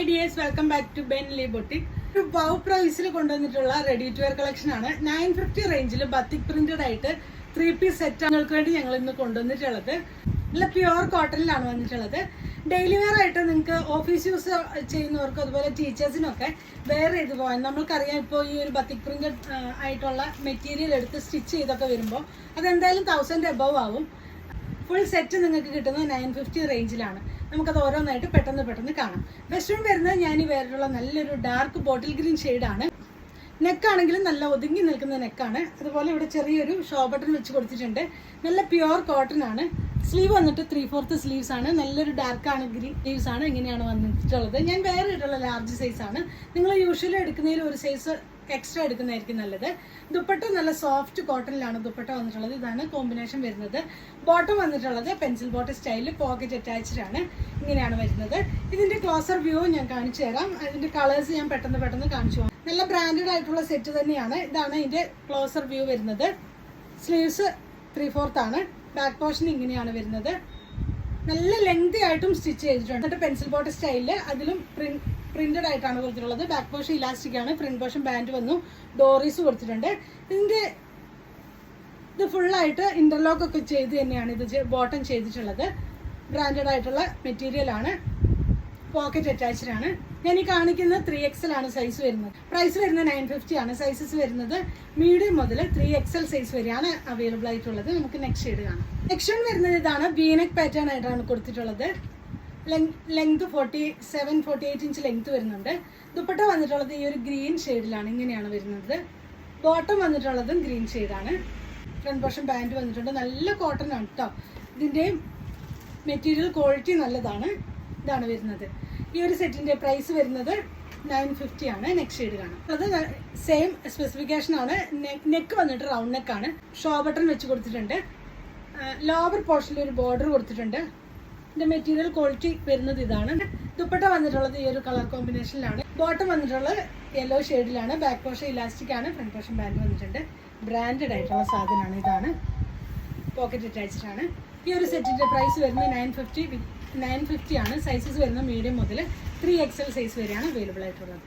Hi dears welcome back to Benly boutique ഒരു ബൗ പ്രൈസിൽ കൊണ്ടുവന്നിട്ടുള്ള റെഡി ടു വെയർ കളക്ഷൻ ആണ് നയൻ ഫിഫ്റ്റി റേഞ്ചിൽ ബത്തിക് പ്രിന്റഡ് ആയിട്ട് ത്രീ പീസ് സെറ്റ് നിങ്ങൾക്ക് വേണ്ടി ഞങ്ങൾ ഇന്ന് കൊണ്ടുവന്നിട്ടുള്ളത്. നല്ല പ്യുവർ കോട്ടണിലാണ് വന്നിട്ടുള്ളത്. ഡെയിലി വെയർ ആയിട്ട് നിങ്ങൾക്ക് ഓഫീസ് യൂസ് ചെയ്യുന്നവർക്കും അതുപോലെ ടീച്ചേഴ്സിനൊക്കെ വെയർ ചെയ്ത് പോകാൻ നമ്മൾക്കറിയാം ഇപ്പോൾ ഈ ഒരു ബത്തിക് പ്രിന്റഡ് ആയിട്ടുള്ള മെറ്റീരിയൽ എടുത്ത് സ്റ്റിച്ച് ചെയ്തൊക്കെ വരുമ്പോൾ അതെന്തായാലും തൗസൻഡ് എബവ് ആവും. ഫുൾ സെറ്റ് നിങ്ങൾക്ക് കിട്ടുന്നത് നയൻ ഫിഫ്റ്റി റേഞ്ചിലാണ് നമുക്കത് ഓരോന്നായിട്ട് പെട്ടെന്ന് പെട്ടെന്ന് കാണാം. വെസ്റ്റേൺ വരുന്നത് ഞാൻ ഈ വേറെയുള്ള നല്ലൊരു ഡാർക്ക് ബോട്ടിൽ ഗ്രീൻ ഷെയ്ഡാണ് നെക്കാണെങ്കിലും നല്ല ഒതുങ്ങി നിൽക്കുന്ന നെക്കാണ് അതുപോലെ ഇവിടെ ചെറിയൊരു ഷോ ബട്ടൺ വെച്ച് കൊടുത്തിട്ടുണ്ട്. നല്ല പ്യുവർ കോട്ടൺ ആണ്. സ്ലീവ് വന്നിട്ട് ത്രീ ഫോർത്ത് സ്ലീവ്സ് ആണ്. നല്ലൊരു ഡാർക്ക് ആണ് ഗ്രീൻ സ്ലീവ്സ് ആണ്. ഇങ്ങനെയാണ് വന്നിട്ടുള്ളത്. ഞാൻ വേറെ ഇട്ടുള്ള ലാർജ് സൈസ് ആണ്. നിങ്ങൾ യൂഷ്വലി എടുക്കുന്നതിൽ ഒരു സൈസ് എക്സ്ട്രാ എടുക്കുന്നതായിരിക്കും നല്ലത്. ദുപ്പട്ട നല്ല സോഫ്റ്റ് കോട്ടണിലാണ് ദുപ്പട്ട വന്നിട്ടുള്ളത്. ഇതാണ് കോമ്പിനേഷൻ വരുന്നത്. ബോട്ടം വന്നിട്ടുള്ളത് പെൻസിൽ ബോട്ടം സ്റ്റൈലിൽ പോക്കറ്റ് അറ്റാച്ച്ഡ് ആണ് ഇങ്ങനെയാണ് വരുന്നത്. ഇതിന്റെ ക്ലോസർ വ്യൂ ഞാൻ കാണിച്ചു തരാം. അതിന്റെ കളേഴ്സ് ഞാൻ പെട്ടെന്ന് പെട്ടെന്ന് കാണിച്ചു നല്ല ബ്രാൻഡഡ് ആയിട്ടുള്ള സെറ്റ് തന്നെയാണ്. ഇതാണ് ഇതിന്റെ ക്ലോസർ വ്യൂ വരുന്നത്. സ്ലീവ്സ് ത്രീ ഫോർത്ത് ആണ്. ബാക്ക് പോർഷൻ ഇങ്ങനെയാണ് വരുന്നത്. നല്ല ലെങ്തി ആയിട്ടും സ്റ്റിച്ച് ചെയ്തിട്ടുണ്ട്. എന്നിട്ട് പെൻസിൽ ബോട്ട് സ്റ്റൈലിൽ അതിലും പ്രിന്റഡ് ആയിട്ടാണ് കൊടുത്തിട്ടുള്ളത്. ബാക്ക് പോർഷൻ ഇലാസ്റ്റിക് ആണ്. ഫ്രണ്ട് പോർഷൻ ബാൻഡ് വന്നു. ഡോറീസ് കൊടുത്തിട്ടുണ്ട്. ഇതിന്റെ ഇത് ഫുള്ളായിട്ട് ഇന്റർലോക്ക് ഒക്കെ ചെയ്ത് തന്നെയാണ് ഇത് ബോട്ടം ചെയ്തിട്ടുള്ളത്. ബ്രാൻഡഡ് ആയിട്ടുള്ള മെറ്റീരിയൽ ആണ്. പോക്കറ്റ് അറ്റാച്ച്ഡ് ആണ്. ഞാൻ ഈ കാണിക്കുന്ന ത്രീ എക്സൽ ആണ് സൈസ് വരുന്നത്. പ്രൈസ് വരുന്നത് നയൻ ഫിഫ്റ്റി ആണ്. സൈസസ് വരുന്നത് മീഡിയം മുതൽ ത്രീ എക്സൽ സൈസ് വരെയാണ് അവൈലബിൾ ആയിട്ടുള്ളത്. നമുക്ക് നെക്സ്റ്റ് ഷെയ്ഡ് കാണാം. നെക്സ്റ്റ് വരുന്നത് ഇതാണ് വീനക് പാറ്റേൺ ആയിട്ടാണ് കൊടുത്തിട്ടുള്ളത്. Length forty seven forty eight inch length വരുന്നുണ്ട്. ദുപ്പട്ട വന്നിട്ടുള്ളത് ഈ ഒരു ഗ്രീൻ ഷെയ്ഡിലാണ് ഇങ്ങനെയാണ് വരുന്നത്. ബോട്ടം വന്നിട്ടുള്ളതും ഗ്രീൻ ഷെയ്ഡാണ് ഫ്രണ്ട് പോർഷൻ പാന്റ് വന്നിട്ടുണ്ട്. നല്ല കോട്ടൺ ആണ് കേട്ടോ ഇതിന്റെയും മെറ്റീരിയൽ ക്വാളിറ്റി നല്ലതാണ്. ഇതാണ് വരുന്നത്. ഈ ഒരു സെറ്റിന്റെ പ്രൈസ് വരുന്നത് നയൻ ഫിഫ്റ്റി ആണ്. നെക്ക് ഷെയ്ഡ് കാണാം അത് സെയിം സ്പെസിഫിക്കേഷൻ ആണ്. നെക്ക് വന്നിട്ട് റൗണ്ട് നെക്കാണ് ഷോ ബട്ടൺ വെച്ച് കൊടുത്തിട്ടുണ്ട്. ലോവർ പോർഷനിൽ ഒരു ബോർഡർ കൊടുത്തിട്ടുണ്ട്. ഇതിന്റെ മെറ്റീരിയൽ ക്വാളിറ്റി വരുന്നത് ഇതാണ്. ദുപ്പട്ട വന്നിട്ടുള്ളത് ഈ ഒരു കളർ കോമ്പിനേഷനിലാണ് ബോട്ടം വന്നിട്ടുള്ളത് യെല്ലോ ഷെയ്ഡിലാണ് ബാക്ക് പോർഷൻ ഇലാസ്റ്റിക് ആണ്. ഫ്രണ്ട് പോർഷൻ ബാൻഡ് വന്നിട്ടുണ്ട്. ബ്രാൻഡഡ് ആയിട്ടുള്ള സാധനമാണ് ഇതാണ്. പോക്കറ്റ് അറ്റാച്ച്ഡ് ആണ്. ഈ ഒരു സെറ്റിന്റെ പ്രൈസ് വരുന്നത് നയൻ ഫിഫ്റ്റി നയൻ ഫിഫ്റ്റി ആണ്. സൈസസ് വരുന്നത് മീഡിയം മുതൽ ത്രീ എക്സൽ സൈസ് വരെയാണ് അവൈലബിൾ ആയിട്ടുള്ളത്.